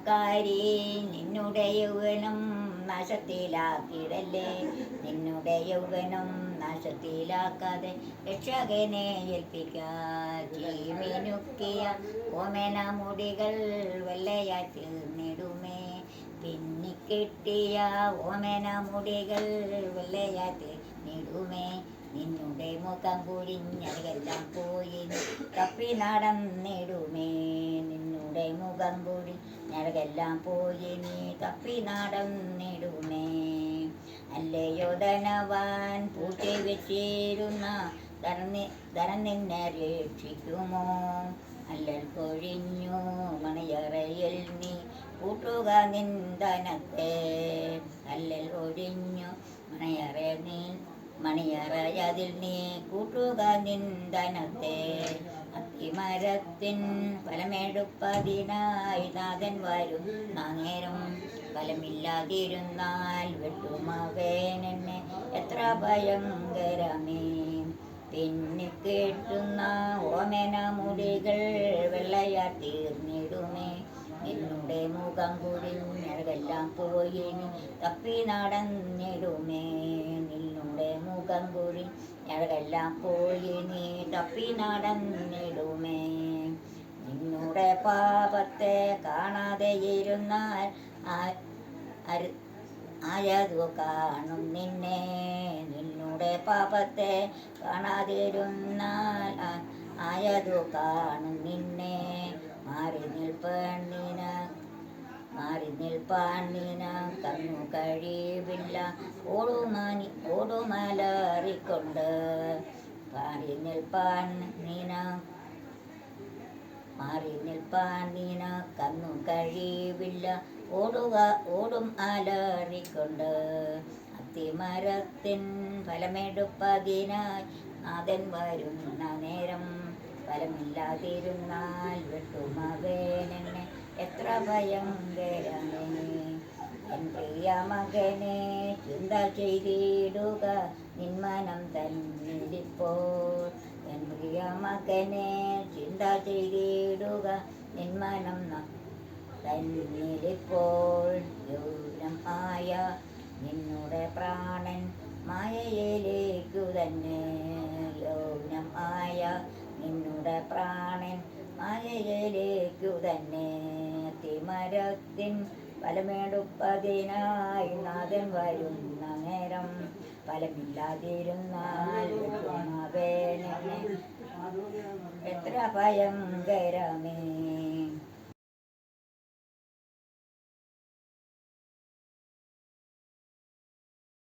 യൗവനക്കാരി നിന്നുടെ യൗവനം നാശത്തിലാക്കിടല്ലേ നിന്നുടെ യൗവനം നാശത്തിലാക്കാതെ രക്ഷകനെ ഏൽപ്പിക്കുക്കിയ ഓമന മുടികൾ വെള്ളയാറ്റ് പിന്നി പിന്നിക്കിട്ടിയ ഓമന മുടികൾ വെള്ളയാറ്റ് തീർന്നിടുമേ നിന്നുടെ മുഖം കുഴിഞ്ഞതെല്ലാം പോയി തപ്പി നടന്നിടുമേ. മുഖം കുഴി ഞഴകെല്ലാം പോയി നീ തപ്പി നടന്നിടുമേ അല്ലയോ ധനവാൻ പൂട്ടി വെച്ചിരുന്ന ധനം നിന്നെ രക്ഷിക്കുമോ? അല്ലൽ കൊഴിഞ്ഞു മണിയറയിൽ നീ കൂട്ടുക നിന്ദനത്തെ. അല്ലൽ ഒഴിഞ്ഞു മണിയറ നീ മണിയറയതിൽ നീ കൂട്ടുക നിന്ദനത്തെ. അത്തിമരത്തിൻ ഫലമെടുപ്പതിനായി നാഥൻ വരും. അങ്ങേരും ഫലമില്ലാതിരുന്നാൽ വെട്ടുമവേനെന്നെ എത്ര ഭയങ്കരമേ. പിന്നെ കേട്ടുന്ന ഓമന മുടികൾ വെള്ളയാ തീർന്നിടുമേ. എന്നുടെ മുഖം കുടിഞ്ഞഴകെല്ലാം പോയി നീ തപ്പി നടന്നിടുമേ. നിന്നുടെ മുഖം കുഴി ഞഴകെല്ലാം പോയി നീ തപ്പി നടന്നിടുമേ. നിന്നുടെ പാപത്തെ കാണാതെ ഇരുന്നാൽ ആ- ആയതു കാണും നിന്നെ. നിന്നുടെ പാപത്തെ കാണാതിരുന്നാൽ ആയതു കാണും നിന്നെ. മാറി നിൽപ്പണ്ണിന മാറി നീനാ കണ്ണു കഴിവില്ല ഓടുമാനി ഓടുമലറിക്കൊണ്ട് മാറി നിൽപ്പാൻ നീന മാറി നിൽപ്പാൻ നീന കന്നു കഴിവില്ല ഓടുക ഓടും അലറിക്കൊണ്ട് അത്തിമരത്തിൻ ഫലമെടുപ്പതിനായി നാഥൻ വരുന്ന നേരം ഫലമില്ലാതിരുന്നാൽ വെട്ടുമവേനെന്നെ എത്ര ഭയങ്കരമേ എൻ പ്രിയ മകനെ ചിന്ത ചെയ്തിടുക നിന്മനം തന്നിപ്പോൾ എൻ പ്രിയ മകനെ ചിന്ത ചെയ്തിടുക നിന്മനം തന്നിലിപ്പോൾ ആയ നിന്നുടെ പ്രാണൻ മായയിലേക്കു തന്നെ. യൗനം ആയ നിന്നുടെ പ്രാണൻ മായയിലേക്കു തന്നെ. തിമരത്തിൻ ഫലമെടുപ്പതിനായി നാഥൻ വരുന്ന നേരം ഫലമില്ലാതിരുന്നാൽ എത്ര ഭയങ്കരമേ.